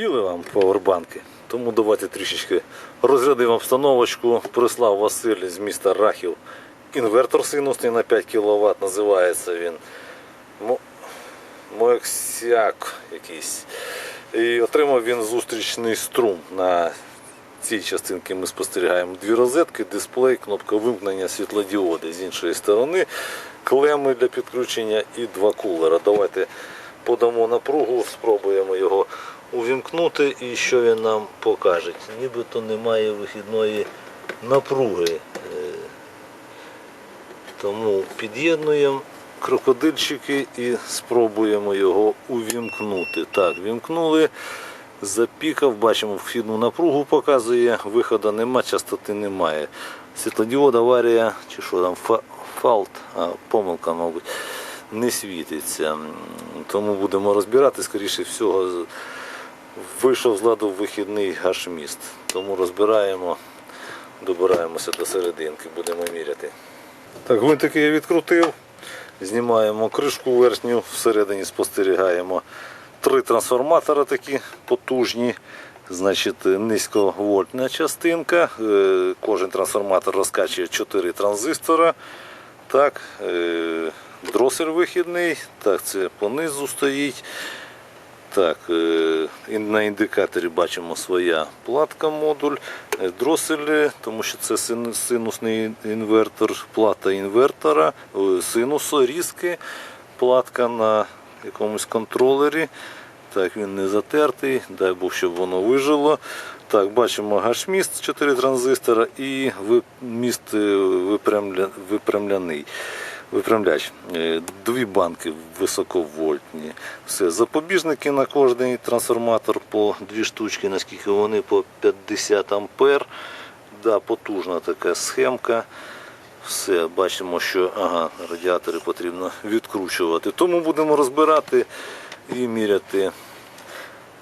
Діли вам павербанки, тому давайте трішечки розрядимо обстановочку. Прислав Василь з міста Рахів інвертор синусний на 5 кВт, називається він Мо- Моексіак якийсь. І отримав він зустрічний струм. На цій частинці ми спостерігаємо дві розетки, дисплей, кнопка вимкнення світлодіоди. З іншої сторони клеми для підключення і два кулера. Давайте подамо напругу, спробуємо його увімкнути і що він нам покаже. Нібито немає вихідної напруги. Е, Тому під'єднуємо крокодильчики і спробуємо його увімкнути. Так, вімкнули, запікав, бачимо, вхідну напругу показує, виходу нема, частоти немає. Світлодіод, аварія, чи що там, фалт, а, помилка, мабуть, не світиться. Тому будемо розбирати, скоріше всього, вийшов з ладу вихідний гашміст. Тому розбираємо, добираємося до серединки, будемо міряти. Так, гвинтики я відкрутив. Знімаємо кришку верхню, всередині спостерігаємо три трансформатора такі потужні. Значить, низьковольтна частинка. Е, Кожен трансформатор розкачує 4 транзистора. Так, е, дросель вихідний. Так, це понизу стоїть. Так, е, на індикаторі бачимо своя платка модуль, е, дроселі, тому що це синусний інвертор, плата інвертора, е, синусу, різки, платка на якомусь контролері. Так, він не затертий, дай Бог, щоб воно вижило. Так, бачимо гашміст 4 транзистора і міст випрямля, випрямляний. Випрямляч. Е, Дві банки високовольтні. Все. Запобіжники на кожний трансформатор по дві штучки, наскільки вони по 50 ампер. Да, потужна така схемка. Все, бачимо, що ага, радіатори потрібно відкручувати. Тому будемо розбирати і міряти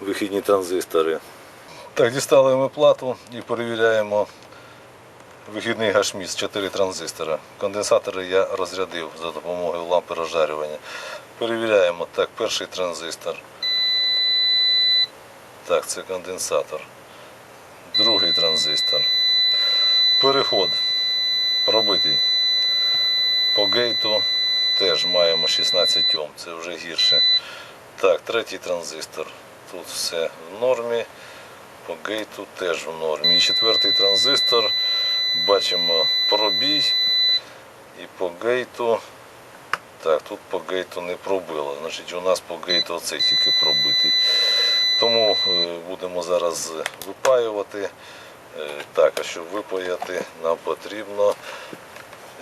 вихідні транзистори. Так, дістали ми плату і перевіряємо вихідний гашміст 4 транзистора. Конденсатори я розрядив за допомогою лампи розжарювання. Перевіряємо. Так, перший транзистор. Так, це конденсатор. Другий транзистор. Переход пробитий. По гейту теж маємо 16 Ом, це вже гірше. Так, третій транзистор. Тут все в нормі. По гейту теж в нормі. І четвертий транзистор. Бачимо пробій. І по гейту. Так, тут по гейту не пробило. Значить, у нас по гейту оцей тільки пробитий. Тому е, будемо зараз випаювати. Е, Так, а щоб випаяти, нам потрібно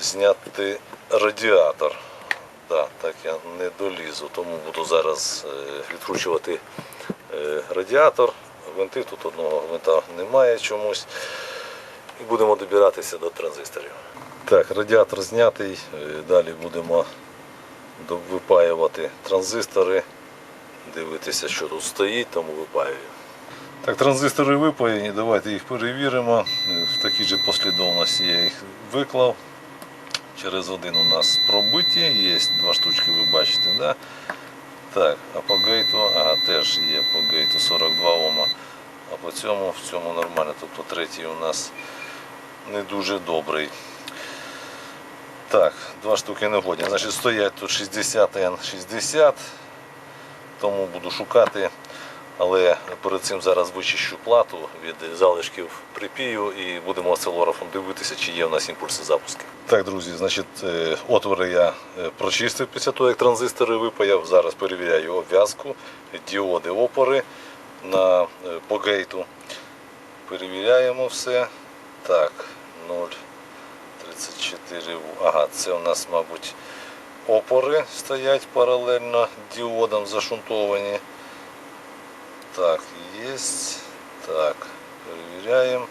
зняти радіатор. Да, так я не долізу, тому буду зараз е, відкручувати радіатор. Гвинти тут одного гвинта немає чомусь. І будемо добиратися до транзисторів. Так, радіатор знятий. Е, Далі будемо випаювати транзистори, дивитися, що тут стоїть, тому випаюю. Так, транзистори випаяні, давайте їх перевіримо. Е, В такій же послідовності я їх виклав. Через один у нас пробиті, є два штучки, ви бачите, да? Так, а по гейту, ага, теж є по гейту 42 Ома. А по цьому в цьому нормально. Тобто третій у нас не дуже добрий. Так, два штуки не годні. Значить, стоять тут 60 N 60, тому буду шукати. Але перед цим зараз вичищу плату від залишків припію і будемо осцилографом дивитися, чи є у нас імпульси запуску. Так, друзі, значить, е, отвори я е, прочистив після того, як транзистори випаяв. Зараз перевіряю обв'язку, діоди, опори на, е, по гейту. Перевіряємо все. Так, 0,34. Ага, це у нас, мабуть, опори стоять паралельно діодам зашунтовані. Так, есть. Так, перевіряємо.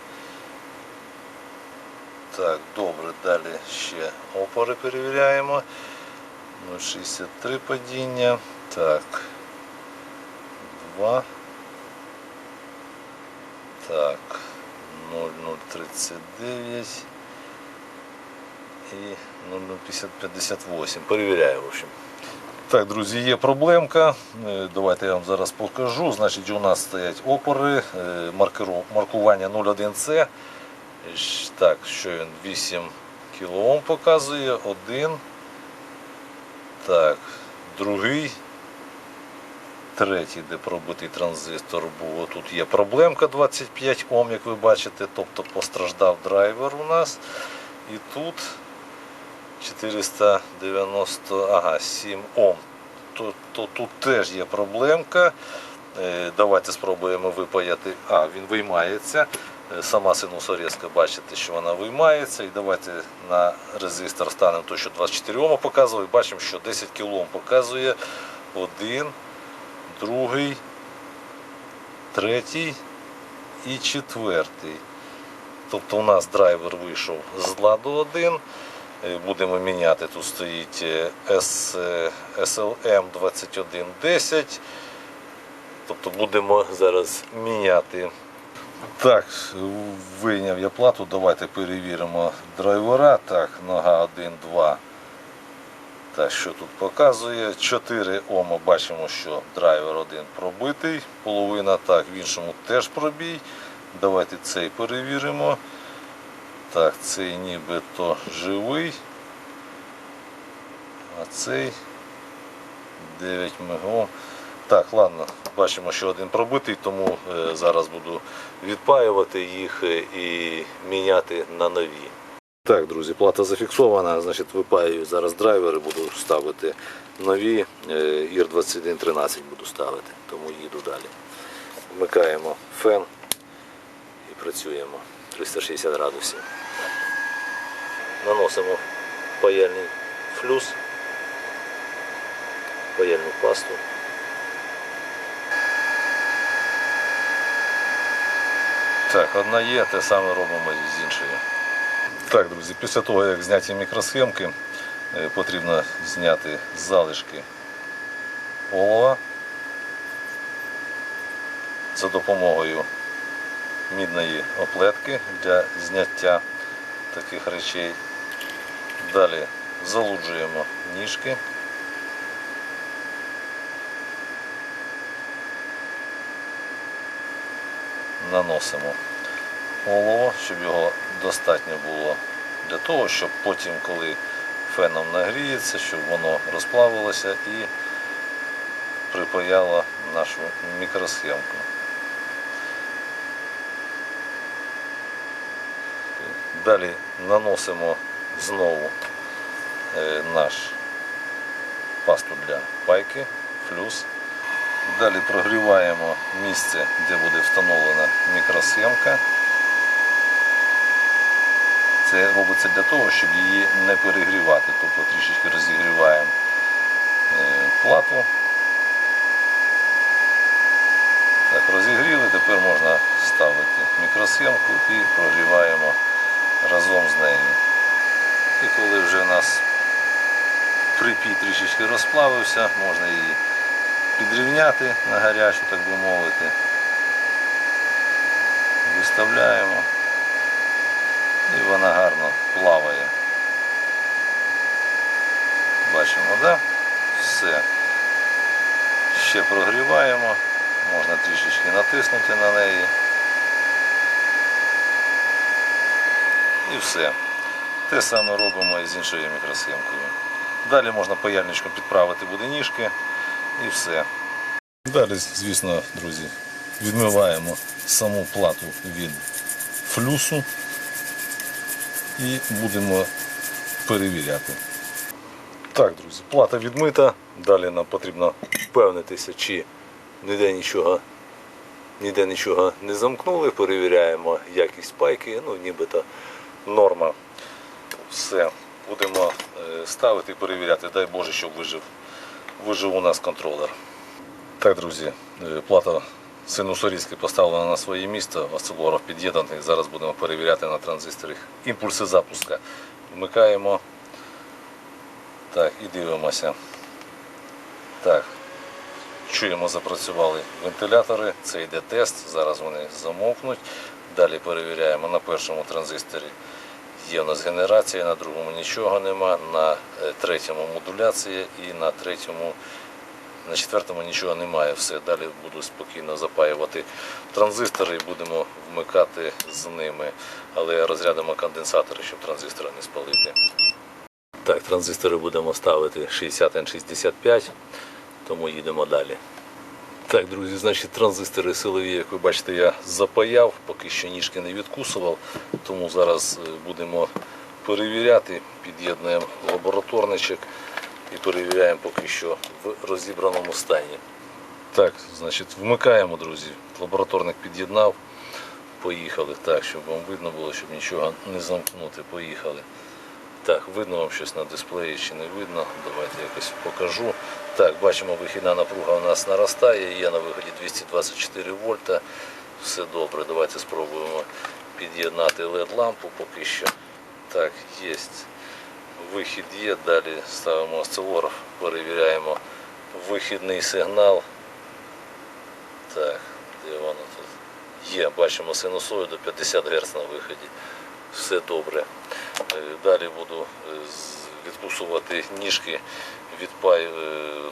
Так, добре, далі ще опори перевіряємо. 0,63 падіння. Так. 2. Так. 0,039 і 0,058. Перевіряю, в общем. Так. Друзі, є проблемка. Е, Давайте я вам зараз покажу. Значить, у нас стоять опори, е, маркування 01C. Так, що він 8 кОм показує, один. Так, другий. Третій, де пробитий транзистор був. Отут є проблемка 25 Ом, як ви бачите, тобто постраждав драйвер у нас. І тут 490, ага, 7 Ом. То, то тут теж є проблемка. Е, Давайте спробуємо випаяти. А, він виймається. Е, Сама синусорізка, бачите, що вона виймається. І давайте на резистор станемо то, що 24 Ома показує. Бачимо, що 10 кОм показує. Один, другий, третій і четвертий. Тобто у нас драйвер вийшов з ладу 1. Е, Будемо міняти. Тут стоїть е, S, е, SLM 2110. Тобто будемо зараз міняти. Так, вийняв я плату. Давайте перевіримо драйвера. Так, нога 1, 2. Так, що тут показує? 4 Ома бачимо, що драйвер один пробитий, половина так, в іншому теж пробій. Давайте цей перевіримо. Так, цей нібито живий. А цей 9 мегом. Так, ладно, бачимо, що один пробитий, тому е, зараз буду відпаювати їх е, і міняти на нові. Так, друзі, плата зафіксована, значить випаюю зараз драйвери, буду ставити нові, е, ір 2113 буду ставити, тому їду далі. Вмикаємо фен і працюємо 360 градусів. Наносимо паяльний флюс, паяльну пасту. Так, одна є, те саме робимо з іншою. Так, друзі, після того, як зняті мікросхемки, е, потрібно зняти залишки олова за допомогою мідної оплетки для зняття таких речей. Далі залуджуємо ніжки. Наносимо олово, щоб його достатньо було для того, щоб потім, коли феном нагріється, щоб воно розплавилося і припаяло нашу мікросхемку. Далі наносимо знову е, наш пасту для пайки, флюс. Далі прогріваємо місце, де буде встановлена мікросхемка. Це робиться для того, щоб її не перегрівати, тобто трішечки розігріваємо е, плату. Так, розігріли, тепер можна ставити мікросхемку і прогріваємо разом з нею. І коли вже у нас припій трішечки розплавився, можна її підрівняти на гарячу, так би мовити. Виставляємо і вона гарно плаває. Бачимо, да? Все. Ще прогріваємо, можна трішечки натиснути на неї. І все. Те саме робимо і з іншою мікросхемкою. Далі можна паяльничком підправити буде ніжки і все. Далі, звісно, друзі, відмиваємо саму плату від флюсу і будемо перевіряти. Так, друзі, плата відмита. Далі нам потрібно впевнитися, чи ніде нічого, ніде нічого не замкнули. Перевіряємо якість пайки, ну нібито норма. Все, будемо е, ставити і перевіряти. Дай Боже, щоб вижив, вижив у нас контролер. Так, друзі, е, плата синусорізки поставлена на своє місце, осцилограф під'єднаний. Зараз будемо перевіряти на транзисторах імпульси запуска. Вмикаємо. Так, і дивимося. Так, чуємо, запрацювали вентилятори. Це йде тест. Зараз вони замовкнуть. Далі перевіряємо на першому транзисторі Є у нас генерація, на другому нічого нема, на е, третьому модуляція і на третьому, на четвертому нічого немає. Все, далі буду спокійно запаювати транзистори і будемо вмикати з ними. Але розрядимо конденсатори, щоб транзистори не спалити. Так, транзистори будемо ставити 60N65, тому їдемо далі. Так, друзі, значить транзистори силові, як ви бачите, я запаяв, поки що ніжки не відкусував, тому зараз е, будемо перевіряти, під'єднуємо лабораторничок і перевіряємо поки що в розібраному стані. Так, значить, вмикаємо, друзі. Лабораторник під'єднав. Поїхали. Так, щоб вам видно було, щоб нічого не замкнути. Поїхали. Так, видно вам щось на дисплеї чи не видно. Давайте якось покажу. Так, бачимо, вихідна напруга у нас наростає, є на виході 224 вольта. Все добре. Давайте спробуємо під'єднати LED-лампу поки що. Так, є. Вихід є. Далі ставимо осцилограф, перевіряємо вихідний сигнал. Так, де воно тут? Є, бачимо синусоїду 50 Гц на виході. Все добре. Е, Далі буду е, відкусувати ніжки, е,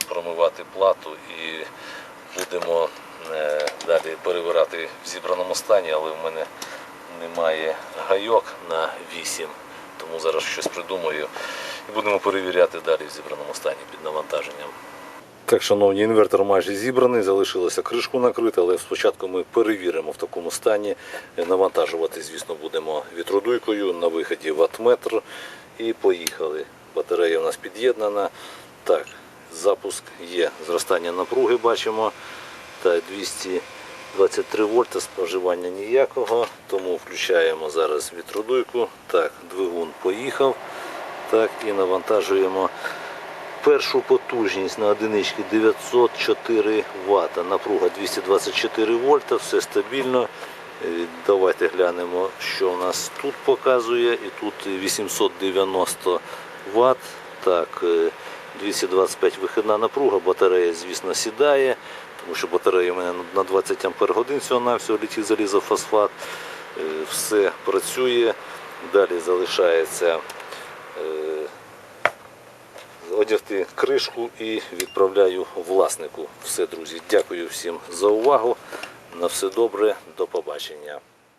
промивати плату і будемо далі перевирати в зібраному стані, але в мене немає гайок на 8, тому зараз щось придумаю і будемо перевіряти далі в зібраному стані під навантаженням. Так, шановні, інвертор майже зібраний, залишилося кришку накрити, але спочатку ми перевіримо в такому стані. Навантажувати, звісно, будемо вітродуйкою на виході ватметр. І поїхали. Батарея у нас під'єднана. Так, запуск є. Зростання напруги бачимо. Та 223 вольта споживання ніякого. Тому включаємо зараз вітродуйку. Так, двигун поїхав. Так, і навантажуємо першу потужність на одинички 904 Вт, напруга 224 вольта, все стабільно. Е, Давайте глянемо, що у нас тут показує. І тут 890 Вт. Так, е, 225 вихідна напруга, батарея, звісно, сідає, тому що батарея у мене на 20 Ампер годин всього на всього літій залізофосфат. Е, Все працює. Далі залишається е, одягти кришку і відправляю власнику. Все, друзі, дякую всім за увагу. На все добре, до побачення.